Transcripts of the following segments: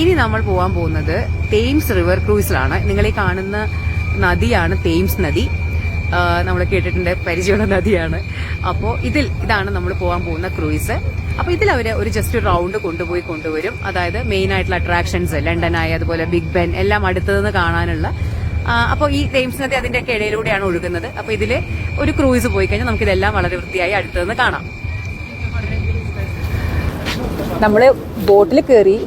ഇനി നമ്മൾ പോകാൻ പോകുന്നത് തേംസ് റിവർ ക്രൂസിലാണ് നിങ്ങൾ ഈ കാണുന്ന നദിയാണ് തേംസ് നദി. നമ്മൾ കേട്ടിട്ടുണ്ട് പരിചയമുള്ള നദിയാണ്. അപ്പോൾ ഇതിൽ ഇതാണ് നമ്മൾ പോകാൻ പോകുന്ന ക്രൂയിസ്. അപ്പോൾ ഇതിൽ അവർ ഒരു ജസ്റ്റ് ഒരു റൗണ്ട് കൊണ്ടുപോയി കൊണ്ടുവരും. അതായത് മെയിൻ ആയിട്ടുള്ള അട്രാക്ഷൻസ് ലണ്ടനായി അതുപോലെ ബിഗ് ബെൻ എല്ലാം അടുത്തുനിന്ന് കാണാനുള്ള അപ്പോൾ ഈ തേംസ് നദി അതിന്റെയൊക്കെ ഇടയിലൂടെയാണ് ഒഴുകുന്നത്. അപ്പോൾ ഇതിൽ ഒരു ക്രൂയിസ് പോയി കഴിഞ്ഞാൽ നമുക്കിതെല്ലാം വളരെ വൃത്തിയായി അടുത്തുനിന്ന് കാണാം. നമ്മൾ ബോട്ടിൽ കയറി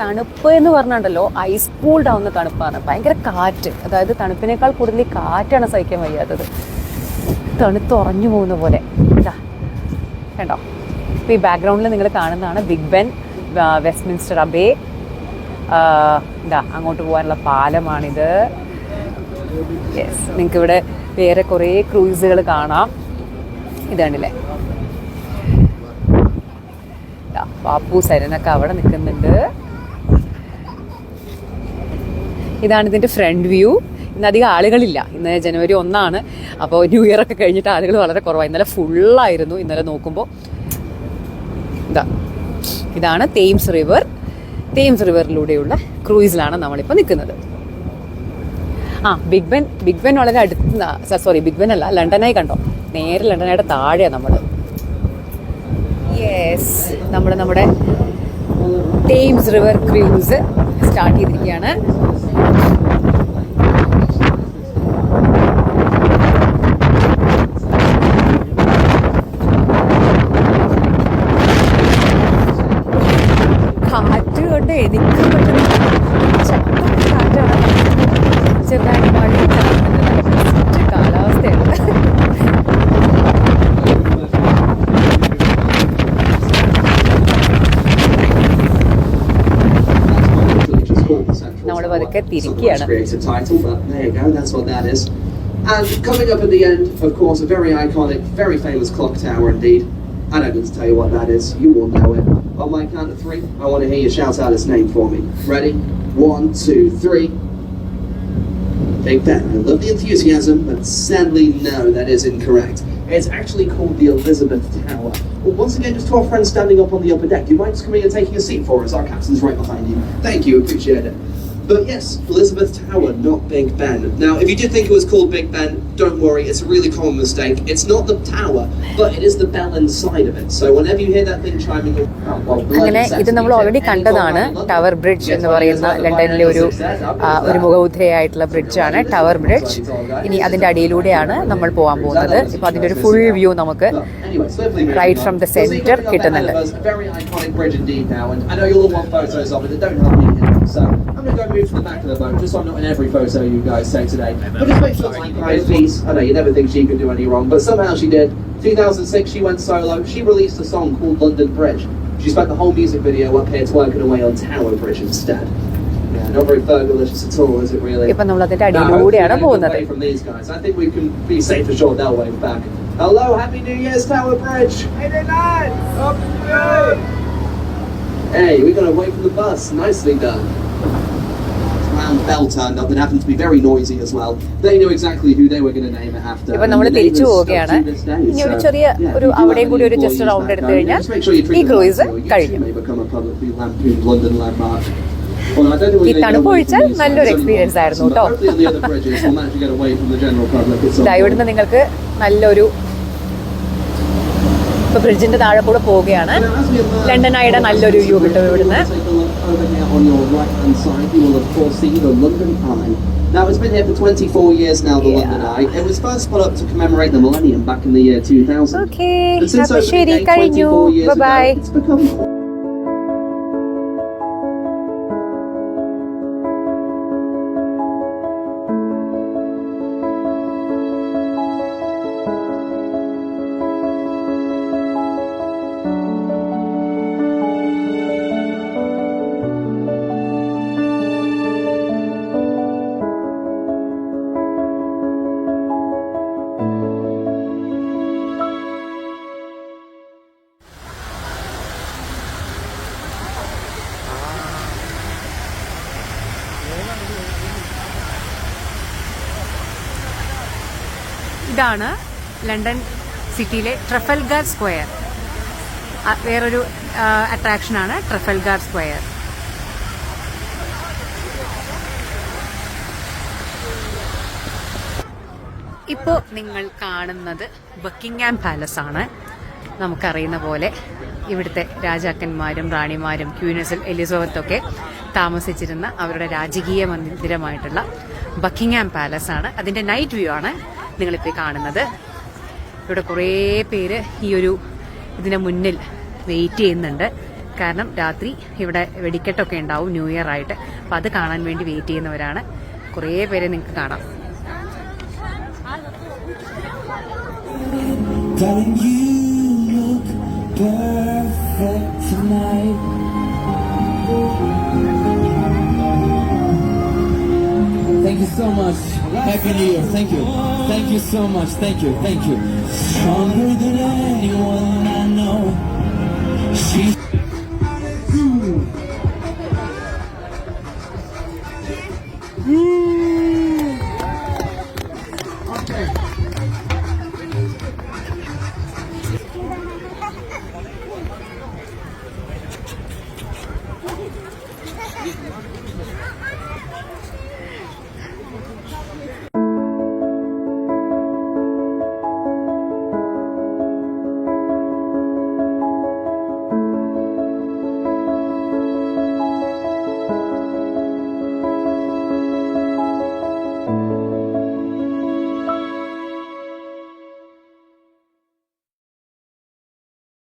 തണുപ്പ് എന്ന് പറഞ്ഞുണ്ടല്ലോ ഐസ് കൂൾഡ് ആവുന്ന തണുപ്പാണ് ഭയങ്കര കാറ്റ്. അതായത് തണുപ്പിനേക്കാൾ കൂടുതൽ കാറ്റാണ് സഹിക്കാൻ വയ്യാത്തത്. തണുത്ത് ഉറഞ്ഞു പോകുന്ന പോലെ. ഇതാ. കണ്ടോ? ഇപ്പോൾ ഈ ബാക്ക്ഗ്രൗണ്ടിൽ നിങ്ങൾ കാണുന്നതാണ് ബിഗ് ബെൻ വെസ്റ്റ്മിൻസ്റ്റർ അബേ ഇതാ അങ്ങോട്ട് പോകാനുള്ള പാലമാണിത്. യെസ് നിങ്ങൾക്ക് ഇവിടെ വേറെ കുറേ ക്രൂയിസുകൾ കാണാം. ഇതാണല്ലേ? പാപ്പു സരനൊക്കെ അവിടെ നിൽക്കുന്നുണ്ട്. ഇതാണ് ഇതിന്റെ ഫ്രണ്ട് വ്യൂ. ഇന്ന് അധികം ആളുകളില്ല. ഇന്ന് ജനുവരി ഒന്നാണ്. അപ്പോൾ ന്യൂ ഇയർ ഒക്കെ കഴിഞ്ഞിട്ട് ആളുകൾ വളരെ കുറവാണ് ഇന്നലെ ഫുള്ളായിരുന്നു. ഇന്നലെ നോക്കുമ്പോൾ ഇതാ. ഇതാണ് തേംസ് റിവർ. തേംസ് റിവറിലൂടെയുള്ള ക്രൂയിസിലാണ് നമ്മളിപ്പോൾ നിൽക്കുന്നത്. ആ ബിഗ് ബെൻ ബിഗ് ബെൻ വളരെ അടുത്ത് സോറി ബിഗ് ബെൻ അല്ല ലണ്ടനായി കണ്ടോ? നേരെ ലണ്ടനായിട്ട് താഴെയാണ് നമ്മൾ യെസ് നമ്മൾ നമ്മുടെ തേംസ് റിവർ ക്രൂസ് സ്റ്റാർട്ട് ചെയ്തിരിക്കുകയാണ്. That is. And coming up at the end, of course, a very iconic, very famous clock tower indeed. I don't need to tell you what that is. You all know it. On my count of three, I want to hear you shout out its name for me. Ready? One, two, three. Big Ben. I love the enthusiasm, but sadly, no, that is incorrect. It's actually called the Elizabeth Tower. Well, once again, just to our friends standing up on the upper deck, you mind just coming and taking a seat for us? Our captain's right behind you. Thank you, appreciate it. But yes, Elizabeth Tower, not Big Ben. Now, if you did think it was called Big Ben, don't worry, it's a really common mistake. It's not the tower, but it is the bell inside of it. So whenever you hear that thing chiming, oh, well, അങ്ങനെ ഇത് നമ്മൾ already കണ്ടതാണ് tower bridge എന്ന് പറയുന്ന ലണ്ടനിലെ ഒരു ഒരു മുഖബുദ്ധയായിട്ടുള്ള ബ്രിഡ്ജാണ് tower bridge ഇനി അതിന്റെ അടിയിലൂടെയാണ് നമ്മൾ പോകാൻ പോകുന്നത് ഇപ്പൊ അതിന്റെ ഒരു ഫുൾ വ്യൂ നമുക്ക് right from the center കിട്ടുന്നുണ്ട്. A very iconic bridge indeed now, and I know you'll all want photos of it that don't have me in it. So I'm going to go move to the back of the boat, just so I'm not in every photo you guys take today. But just make sure it's like piece. I know you never think she could do any wrong, but somehow she did. 2006, she went solo. She released a song called London Bridge. She spent the whole music video up here twerking away on Tower Bridge instead. Yeah, not very Fergalicious at all, is it really? ഇപ്പൊ നമ്മൾ അതിന്റെ No, അടിയിലൂടെയാണ് hopefully പോകുന്നത് they get away from these guys. I think we can be safe for sure they'll wave back. Hello, Happy New Year's, Tower Bridge. Hey, We got away from the bus. Nicely done. Round bell turned up and happened to be very noisy as well. They knew exactly who they were going to name it after. ഇപ്പൊ നമ്മൾ തിരിച്ചു പോവുകയാണ് ഇനി ഒരു ചെറിയ ഒരു have കൂടി ഒരു ജസ്റ്റ് റൗണ്ട് എടുത്തു കഴിഞ്ഞാൽ ഈ ക്രൂയിസ് കഴിഞ്ഞു ഈ തണുപ്പ് ഒഴിച്ചാൽ നല്ലൊരു എക്സ്പീരിയൻസ് ആയിരുന്നു കേട്ടോ. ഇവിടുന്ന് നിങ്ങൾക്ക് നല്ലൊരു ഇപ്പൊ ബ്രിഡ്ജിന്റെ താഴെ കൂടെ പോവുകയാണ് ലണ്ടനായുടെ നല്ലൊരു വ്യൂ കിട്ടും ഇവിടുന്ന്. Now it's been here for 24 years now, the Yeah. London Eye. It was first put up to commemorate the millennium back in the year 2000. Okay, And since opening 24 years Bye -bye. ago, it's become ഇതാണ് London സിറ്റിയിലെ Trafalgar square. വേറൊരു അട്രാക്ഷനാണ് ട്രഫൽഗാർ square. ഇപ്പോൾ നിങ്ങൾ കാണുന്നത് Buckingham palace ആണ് നമുക്കറിയുന്ന പോലെ ഇവിടുത്തെ രാജാക്കന്മാരും റാണിമാരും ക്യൂനസിൽ എലിസബത്തൊക്കെ താമസിച്ചിരുന്ന അവരുടെ രാജകീയ മന്ദിരമായിട്ടുള്ള ബക്കിംഗ്ഹാം പാലസ് ആണ് അതിന്റെ നൈറ്റ് വ്യൂ ആണ്. നിങ്ങളിപ്പോൾ കാണുന്നത്. ഇവിടെ കുറേ പേര് ഈ ഒരു ഇതിന് മുന്നിൽ വെയിറ്റ് ചെയ്യുന്നുണ്ട്. കാരണം രാത്രി ഇവിടെ വെടിക്കെട്ടൊക്കെ ഉണ്ടാവും ന്യൂ ഇയർ ആയിട്ട്. അപ്പം അത് കാണാൻ വേണ്ടി വെയിറ്റ് ചെയ്യുന്നവരാണ്. കുറേ പേരെ നിങ്ങൾക്ക് കാണാം. Perfect tonight. So much. Happy New Year. Thank you. Thank you so much. Thank you. Thank you. Stronger than anyone